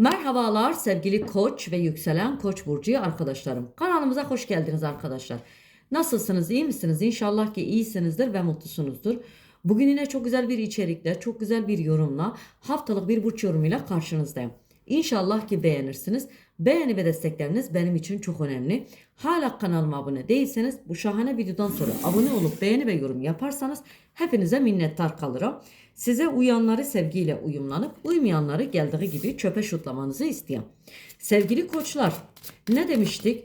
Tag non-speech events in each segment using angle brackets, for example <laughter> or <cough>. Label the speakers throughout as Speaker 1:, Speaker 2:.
Speaker 1: Merhabalar sevgili koç ve yükselen koç burcu arkadaşlarım. Kanalımıza hoş geldiniz arkadaşlar. Nasılsınız iyi misiniz? İnşallah ki iyisinizdir ve mutlusunuzdur. Bugün yine çok güzel bir içerikle, çok güzel bir yorumla, haftalık bir burç yorumuyla karşınızdayım. İnşallah ki beğenirsiniz. Beğeni ve destekleriniz benim için çok önemli. Hala kanalıma abone değilseniz bu şahane videodan sonra abone olup beğeni ve yorum yaparsanız hepinize minnettar kalırım. Size uyanları sevgiyle uyumlanıp uymayanları geldiği gibi çöpe şutlamanızı isteyen. Sevgili koçlar ne demiştik?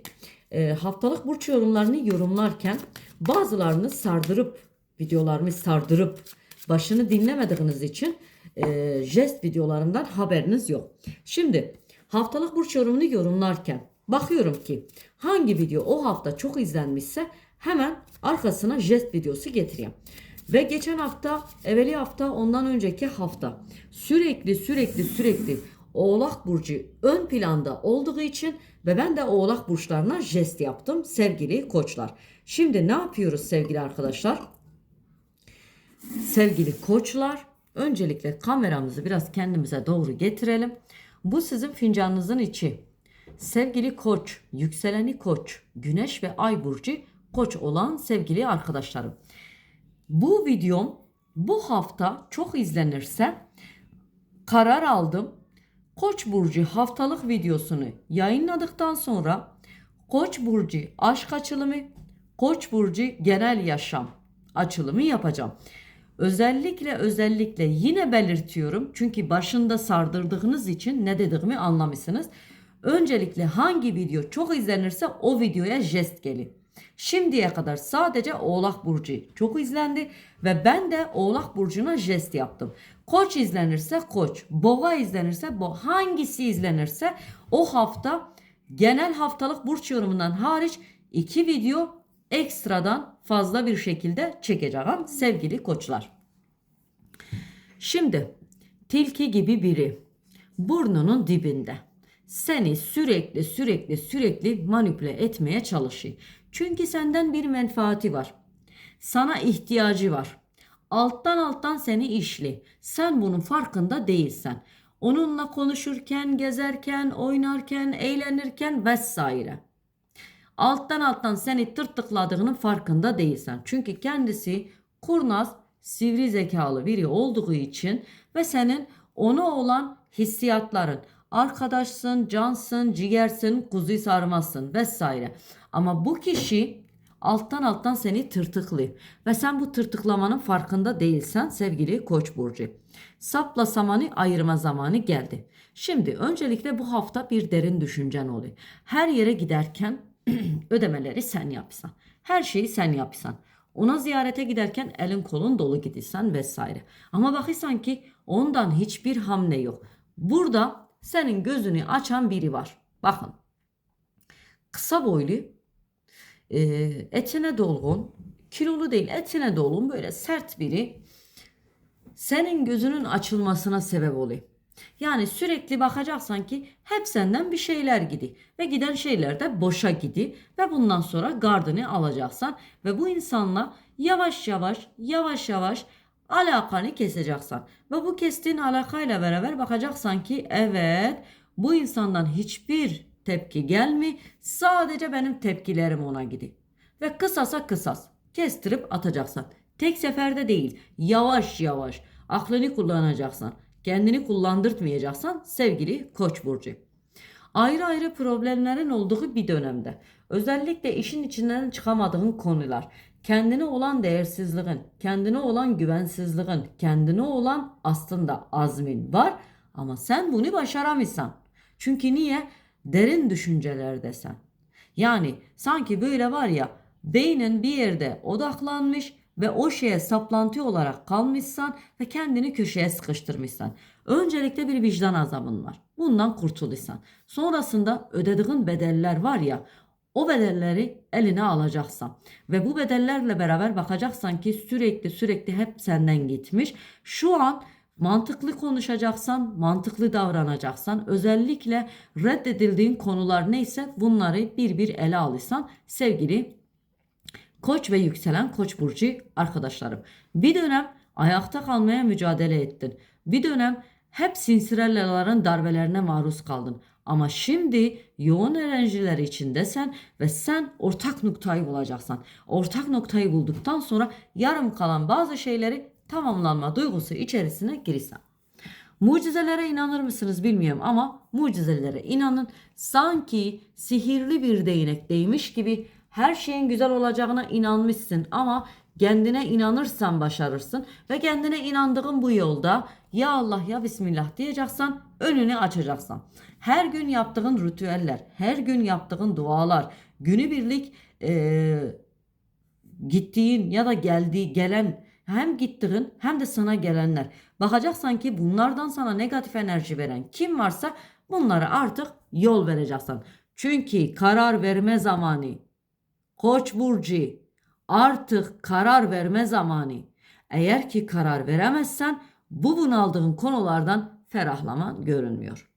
Speaker 1: Ee, haftalık burç yorumlarını yorumlarken bazılarını sardırıp videolarımı sardırıp başını dinlemediğiniz için e, jest videolarından haberiniz yok. Şimdi haftalık burç yorumunu yorumlarken bakıyorum ki hangi video o hafta çok izlenmişse hemen arkasına jest videosu getireyim. Ve geçen hafta, evveli hafta, ondan önceki hafta sürekli sürekli sürekli Oğlak Burcu ön planda olduğu için ve ben de Oğlak Burçlarına jest yaptım sevgili koçlar. Şimdi ne yapıyoruz sevgili arkadaşlar? Sevgili koçlar, öncelikle kameramızı biraz kendimize doğru getirelim. Bu sizin fincanınızın içi. Sevgili koç, yükseleni koç, güneş ve ay burcu koç olan sevgili arkadaşlarım. Bu videom bu hafta çok izlenirse karar aldım. Koç burcu haftalık videosunu yayınladıktan sonra Koç burcu aşk açılımı, Koç burcu genel yaşam açılımı yapacağım. Özellikle özellikle yine belirtiyorum çünkü başında sardırdığınız için ne dediğimi anlamışsınız. Öncelikle hangi video çok izlenirse o videoya jest gelin. Şimdiye kadar sadece Oğlak Burcu çok izlendi ve ben de Oğlak Burcu'na jest yaptım. Koç izlenirse koç, boğa izlenirse bu hangisi izlenirse o hafta genel haftalık burç yorumundan hariç iki video ekstradan fazla bir şekilde çekeceğim sevgili koçlar. Şimdi tilki gibi biri burnunun dibinde seni sürekli sürekli sürekli manipüle etmeye çalışıyor. Çünkü senden bir menfaati var. Sana ihtiyacı var. Alttan alttan seni işli. Sen bunun farkında değilsen. Onunla konuşurken, gezerken, oynarken, eğlenirken vesaire. Alttan alttan seni tırtıkladığının farkında değilsen. Çünkü kendisi kurnaz, sivri zekalı biri olduğu için ve senin ona olan hissiyatların, arkadaşsın, cansın, ciğersin, kuzuyu sarmazsın vesaire. Ama bu kişi alttan alttan seni tırtıklıyor ve sen bu tırtıklamanın farkında değilsen sevgili Koç burcu. Sapla samanı ayırma zamanı geldi. Şimdi öncelikle bu hafta bir derin düşüncen oluyor. Her yere giderken <clears throat> ödemeleri sen yapsan. Her şeyi sen yapsan. Ona ziyarete giderken elin kolun dolu gidiyorsan vesaire. Ama bakırsan ki ondan hiçbir hamle yok. Burada senin gözünü açan biri var. Bakın. Kısa boylu, e, etine dolgun, kilolu değil etine dolgun böyle sert biri senin gözünün açılmasına sebep oluyor. Yani sürekli bakacaksan ki hep senden bir şeyler gidi ve giden şeyler de boşa gidi ve bundan sonra gardını alacaksan ve bu insanla yavaş yavaş yavaş yavaş alakanı keseceksin. Ve bu kestiğin alakayla beraber bakacaksan ki evet bu insandan hiçbir tepki gelmi sadece benim tepkilerim ona gidiyor. Ve kısasa kısas kestirip atacaksın. Tek seferde değil yavaş yavaş aklını kullanacaksın. Kendini kullandırtmayacaksan sevgili Koç burcu. Ayrı ayrı problemlerin olduğu bir dönemde özellikle işin içinden çıkamadığın konular, kendine olan değersizliğin, kendine olan güvensizliğin, kendine olan aslında azmin var ama sen bunu başaramıyorsan. Çünkü niye? Derin düşüncelerdesen. Yani sanki böyle var ya beynin bir yerde odaklanmış ve o şeye saplantı olarak kalmışsan ve kendini köşeye sıkıştırmışsan. Öncelikle bir vicdan azabın var. Bundan kurtulursan. Sonrasında ödediğin bedeller var ya o bedelleri eline alacaksan ve bu bedellerle beraber bakacaksan ki sürekli sürekli hep senden gitmiş. Şu an mantıklı konuşacaksan, mantıklı davranacaksan, özellikle reddedildiğin konular neyse bunları bir bir ele alırsan sevgili Koç ve yükselen Koç burcu arkadaşlarım. Bir dönem ayakta kalmaya mücadele ettin. Bir dönem hep sinsirellelerin darbelerine maruz kaldın. Ama şimdi yoğun enerjiler içindesin ve sen ortak noktayı bulacaksan. Ortak noktayı bulduktan sonra yarım kalan bazı şeyleri tamamlanma duygusu içerisine girirsen. Mucizelere inanır mısınız bilmiyorum ama mucizelere inanın. Sanki sihirli bir değnek değmiş gibi her şeyin güzel olacağına inanmışsın ama kendine inanırsan başarırsın ve kendine inandığın bu yolda ya Allah ya Bismillah diyeceksen önünü açacaksan. Her gün yaptığın ritüeller, her gün yaptığın dualar, günübirlik eee gittiğin ya da geldiği gelen hem gittiğin hem de sana gelenler. Bakacaksan ki bunlardan sana negatif enerji veren kim varsa bunlara artık yol vereceksin. Çünkü karar verme zamanı. Koç burcu artık karar verme zamanı. Eğer ki karar veremezsen bu bunaldığın konulardan ferahlaman görünmüyor.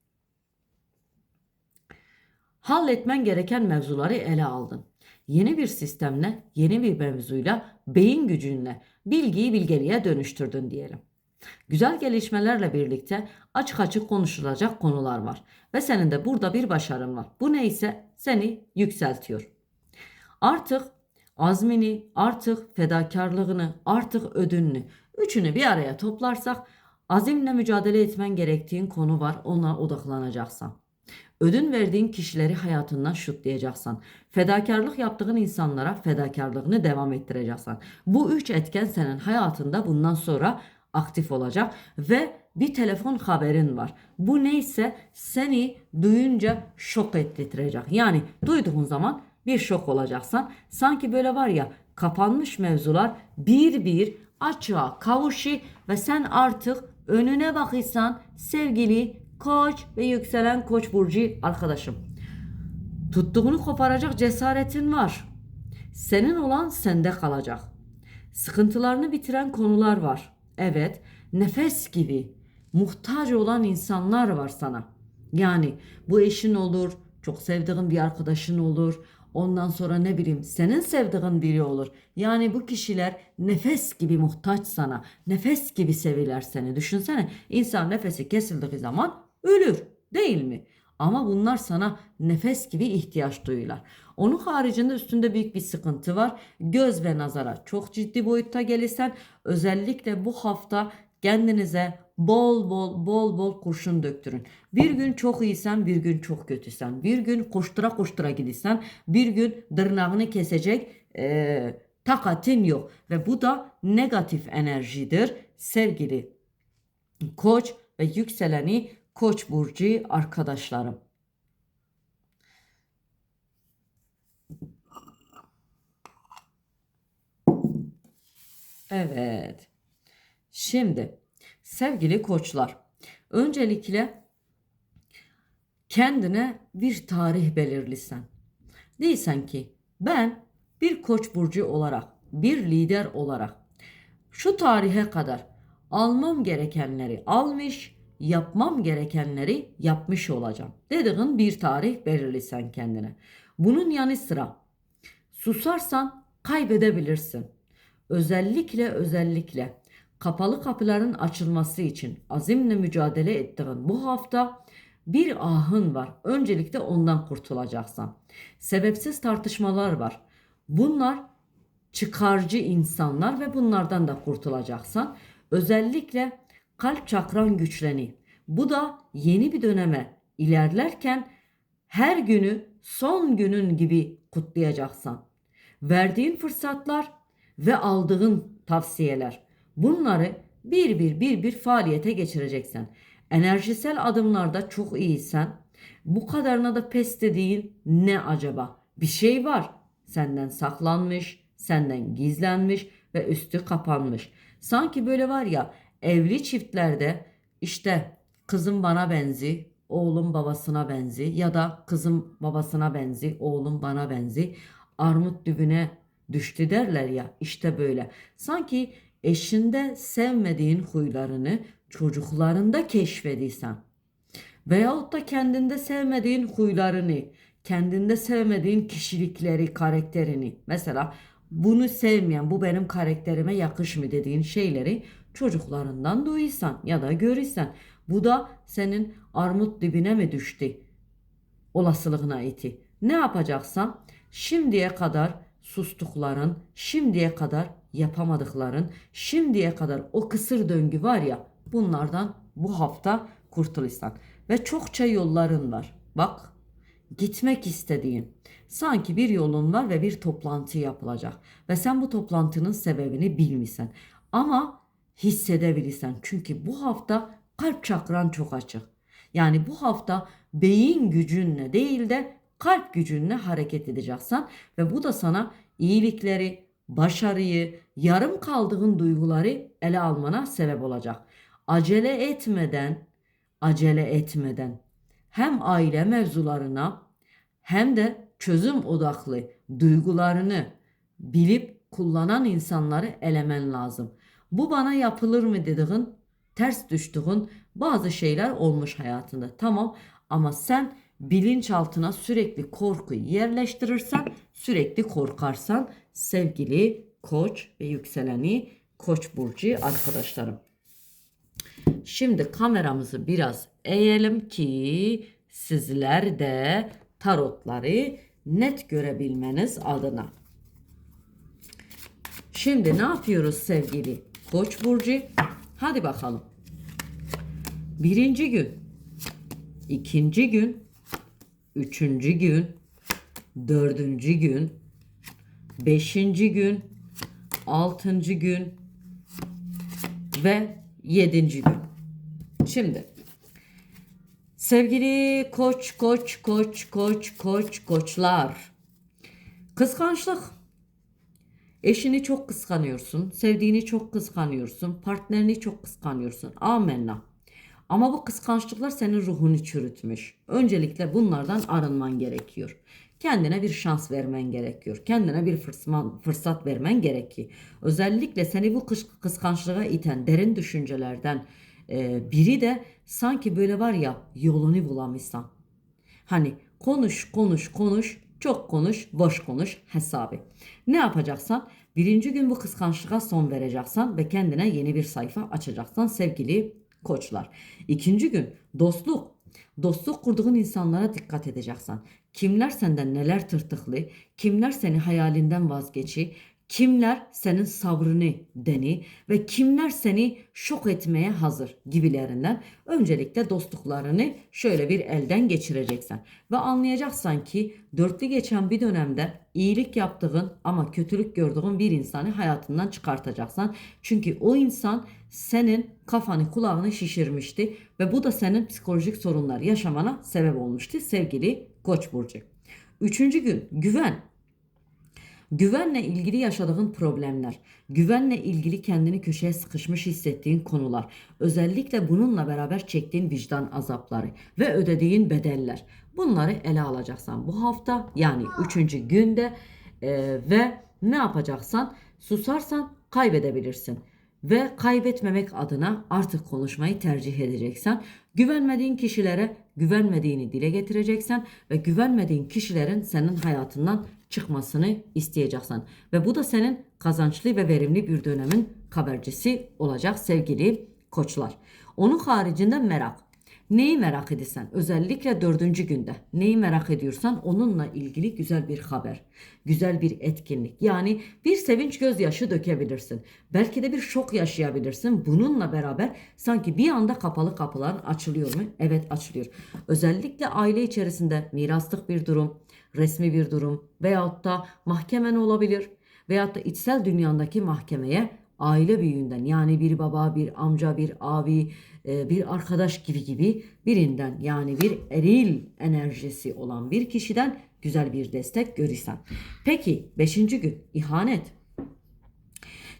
Speaker 1: Halletmen gereken mevzuları ele aldın. Yeni bir sistemle, yeni bir mevzuyla, beyin gücünle bilgiyi bilgeliğe dönüştürdün diyelim. Güzel gelişmelerle birlikte açık açık konuşulacak konular var. Ve senin de burada bir başarın var. Bu neyse seni yükseltiyor. Artık azmini, artık fedakarlığını, artık ödününü, üçünü bir araya toplarsak azimle mücadele etmen gerektiğin konu var. Ona odaklanacaksan. Ödün verdiğin kişileri hayatından şutlayacaksan. Fedakarlık yaptığın insanlara fedakarlığını devam ettireceksin. Bu üç etken senin hayatında bundan sonra aktif olacak ve bir telefon haberin var. Bu neyse seni duyunca şok ettirecek. Yani duyduğun zaman bir şok olacaksan sanki böyle var ya kapanmış mevzular bir bir açığa kavuşu ve sen artık önüne bakırsan sevgili koç ve yükselen koç burcu arkadaşım. Tuttuğunu koparacak cesaretin var. Senin olan sende kalacak. Sıkıntılarını bitiren konular var. Evet, nefes gibi muhtaç olan insanlar var sana. Yani bu eşin olur, çok sevdiğin bir arkadaşın olur. Ondan sonra ne bileyim senin sevdiğin biri olur. Yani bu kişiler nefes gibi muhtaç sana. Nefes gibi seviler seni. Düşünsene insan nefesi kesildiği zaman ölür değil mi? Ama bunlar sana nefes gibi ihtiyaç duyuyorlar. Onun haricinde üstünde büyük bir sıkıntı var. Göz ve nazara çok ciddi boyutta gelirsen özellikle bu hafta kendinize bol bol bol bol kurşun döktürün. Bir gün çok iyisen bir gün çok kötüsen. Bir gün koştura koştura gidirsen bir gün dırnağını kesecek e, takatin yok. Ve bu da negatif enerjidir sevgili koç ve yükseleni koç burcu arkadaşlarım. Evet. Şimdi sevgili koçlar, öncelikle kendine bir tarih belirlisen. Değilsen ki ben bir koç burcu olarak, bir lider olarak şu tarihe kadar almam gerekenleri almış, yapmam gerekenleri yapmış olacağım. Dediğin bir tarih belirlesen kendine. Bunun yanı sıra susarsan kaybedebilirsin. Özellikle özellikle kapalı kapıların açılması için azimle mücadele ettiğin bu hafta bir ahın var. Öncelikle ondan kurtulacaksan. Sebepsiz tartışmalar var. Bunlar çıkarcı insanlar ve bunlardan da kurtulacaksan özellikle kalp çakran güçleni. Bu da yeni bir döneme ilerlerken her günü son günün gibi kutlayacaksan. Verdiğin fırsatlar ve aldığın tavsiyeler. Bunları bir bir bir bir faaliyete geçireceksin. Enerjisel adımlarda çok iyisen bu kadarına da pes dediğin ne acaba? Bir şey var. Senden saklanmış, senden gizlenmiş ve üstü kapanmış. Sanki böyle var ya evli çiftlerde işte kızım bana benzi, oğlum babasına benzi ya da kızım babasına benzi, oğlum bana benzi. Armut dübüne düştü derler ya işte böyle. Sanki eşinde sevmediğin huylarını çocuklarında keşfediysen veyahut da kendinde sevmediğin huylarını, kendinde sevmediğin kişilikleri, karakterini mesela bunu sevmeyen, bu benim karakterime yakışmıyor dediğin şeyleri çocuklarından duysan ya da görürsen Bu da senin armut dibine mi düştü? Olasılığına iti. Ne yapacaksan şimdiye kadar sustukların, şimdiye kadar yapamadıkların, şimdiye kadar o kısır döngü var ya bunlardan bu hafta kurtulursan. Ve çokça yolların var. Bak gitmek istediğin sanki bir yolun var ve bir toplantı yapılacak ve sen bu toplantının sebebini bilmiyorsun ama hissedebilirsen çünkü bu hafta kalp çakran çok açık. Yani bu hafta beyin gücünle değil de kalp gücünle hareket edeceksin ve bu da sana iyilikleri, başarıyı, yarım kaldığın duyguları ele almana sebep olacak. Acele etmeden, acele etmeden hem aile mevzularına hem de çözüm odaklı duygularını bilip kullanan insanları elemen lazım. Bu bana yapılır mı dediğin, ters düştüğün bazı şeyler olmuş hayatında. Tamam ama sen bilinçaltına sürekli korkuyu yerleştirirsen, sürekli korkarsan sevgili koç ve yükseleni koç burcu arkadaşlarım. Şimdi kameramızı biraz eğelim ki sizler de tarotları net görebilmeniz adına. Şimdi ne yapıyoruz sevgili Koç burcu? Hadi bakalım. Birinci gün, ikinci gün, üçüncü gün, dördüncü gün, beşinci gün, altıncı gün ve yedinci gün. Şimdi sevgili koç koç koç koç koç koçlar. Kıskançlık. Eşini çok kıskanıyorsun, sevdiğini çok kıskanıyorsun, partnerini çok kıskanıyorsun. Amenna. Ama bu kıskançlıklar senin ruhunu çürütmüş. Öncelikle bunlardan arınman gerekiyor. Kendine bir şans vermen gerekiyor. Kendine bir fırsat, vermen gerekiyor. Özellikle seni bu kıs- kıskançlığa iten derin düşüncelerden e, biri de sanki böyle var ya yolunu bulamışsan. Hani konuş konuş konuş çok konuş boş konuş hesabı. Ne yapacaksan birinci gün bu kıskançlığa son vereceksen ve kendine yeni bir sayfa açacaksan sevgili koçlar. İkinci gün dostluk. Dostluk kurduğun insanlara dikkat edeceksin. Kimler senden neler tırtıklı, kimler seni hayalinden vazgeçi, kimler senin sabrını deni ve kimler seni şok etmeye hazır gibilerinden öncelikle dostluklarını şöyle bir elden geçireceksin. Ve anlayacaksan ki dörtlü geçen bir dönemde iyilik yaptığın ama kötülük gördüğün bir insanı hayatından çıkartacaksan. Çünkü o insan senin kafanı kulağını şişirmişti ve bu da senin psikolojik sorunlar yaşamana sebep olmuştu sevgili Koç burcu. Üçüncü gün güven. Güvenle ilgili yaşadığın problemler, güvenle ilgili kendini köşeye sıkışmış hissettiğin konular, özellikle bununla beraber çektiğin vicdan azapları ve ödediğin bedeller. Bunları ele alacaksan bu hafta yani üçüncü günde e, ve ne yapacaksan susarsan kaybedebilirsin. Ve kaybetmemek adına artık konuşmayı tercih edeceksen, güvenmediğin kişilere güvenmediğini dile getireceksen ve güvenmediğin kişilerin senin hayatından çıkmasını isteyeceksin. Ve bu da senin kazançlı ve verimli bir dönemin habercisi olacak sevgili koçlar. Onun haricinde merak. Neyi merak ediyorsan özellikle dördüncü günde neyi merak ediyorsan onunla ilgili güzel bir haber, güzel bir etkinlik yani bir sevinç gözyaşı dökebilirsin. Belki de bir şok yaşayabilirsin. Bununla beraber sanki bir anda kapalı kapılar açılıyor mu? Evet açılıyor. Özellikle aile içerisinde miraslık bir durum, resmi bir durum veyahut da mahkemen olabilir veyahut da içsel dünyandaki mahkemeye aile büyüğünden yani bir baba, bir amca, bir abi, e, bir arkadaş gibi gibi birinden yani bir eril enerjisi olan bir kişiden güzel bir destek görürsen. Peki 5. gün ihanet.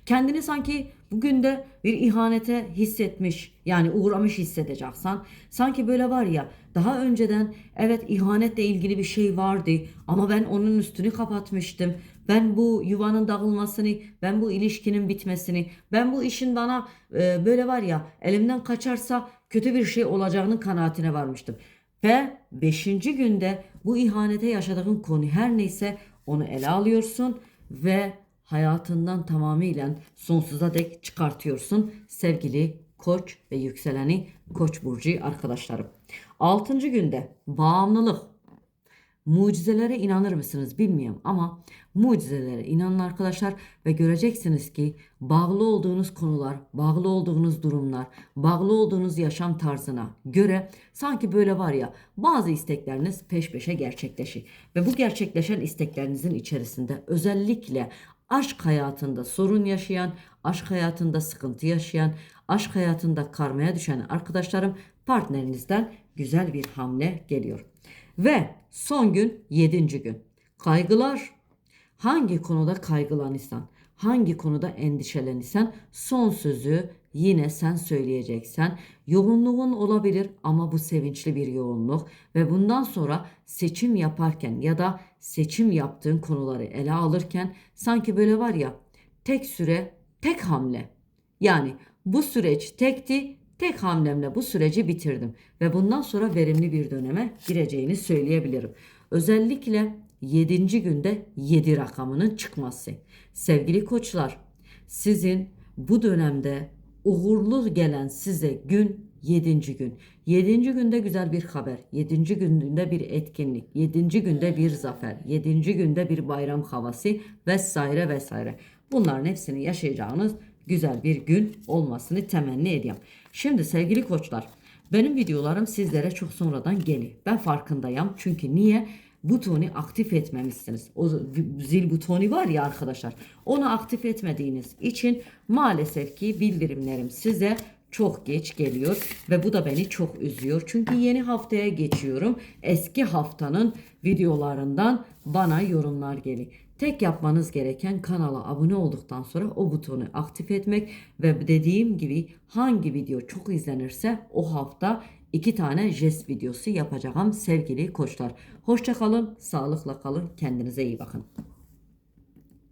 Speaker 1: Kendini sanki bugün de bir ihanete hissetmiş yani uğramış hissedeceksen sanki böyle var ya daha önceden evet ihanetle ilgili bir şey vardı ama ben onun üstünü kapatmıştım. Ben bu yuvanın dağılmasını, ben bu ilişkinin bitmesini, ben bu işin bana e, böyle var ya elimden kaçarsa kötü bir şey olacağının kanaatine varmıştım. Ve beşinci günde bu ihanete yaşadığın konu her neyse onu ele alıyorsun ve hayatından tamamıyla sonsuza dek çıkartıyorsun sevgili Koç ve yükseleni Koç burcu arkadaşlarım. 6. günde bağımlılık, Mucizelere inanır mısınız bilmiyorum ama mucizelere inanın arkadaşlar ve göreceksiniz ki bağlı olduğunuz konular, bağlı olduğunuz durumlar, bağlı olduğunuz yaşam tarzına göre sanki böyle var ya bazı istekleriniz peş peşe gerçekleşir. Ve bu gerçekleşen isteklerinizin içerisinde özellikle aşk hayatında sorun yaşayan, aşk hayatında sıkıntı yaşayan, aşk hayatında karmaya düşen arkadaşlarım partnerinizden güzel bir hamle geliyor. Ve son gün 7. gün. Kaygılar hangi konuda kaygılanırsan, hangi konuda endişelenirsen son sözü yine sen söyleyeceksen. Yoğunluğun olabilir ama bu sevinçli bir yoğunluk ve bundan sonra seçim yaparken ya da seçim yaptığın konuları ele alırken sanki böyle var ya tek süre tek hamle yani bu süreç tekti, tek hamlemle bu süreci bitirdim ve bundan sonra verimli bir döneme gireceğini söyleyebilirim. Özellikle 7. günde 7 rakamının çıkması. Sevgili koçlar, sizin bu dönemde uğurlu gelen size gün 7. gün. 7. günde güzel bir haber, 7. günde bir etkinlik, 7. günde bir zafer, 7. günde bir bayram havası vesaire vesaire. Bunların hepsini yaşayacağınız güzel bir gün olmasını temenni ediyorum. Şimdi sevgili koçlar, benim videolarım sizlere çok sonradan geliyor. Ben farkındayım. Çünkü niye? Butonu aktif etmemişsiniz. O zil butonu var ya arkadaşlar. Onu aktif etmediğiniz için maalesef ki bildirimlerim size çok geç geliyor ve bu da beni çok üzüyor. Çünkü yeni haftaya geçiyorum. Eski haftanın videolarından bana yorumlar geliyor. Tek yapmanız gereken kanala abone olduktan sonra o butonu aktif etmek ve dediğim gibi hangi video çok izlenirse o hafta iki tane jest videosu yapacağım sevgili koçlar. Hoşça kalın, sağlıkla kalın, kendinize iyi bakın.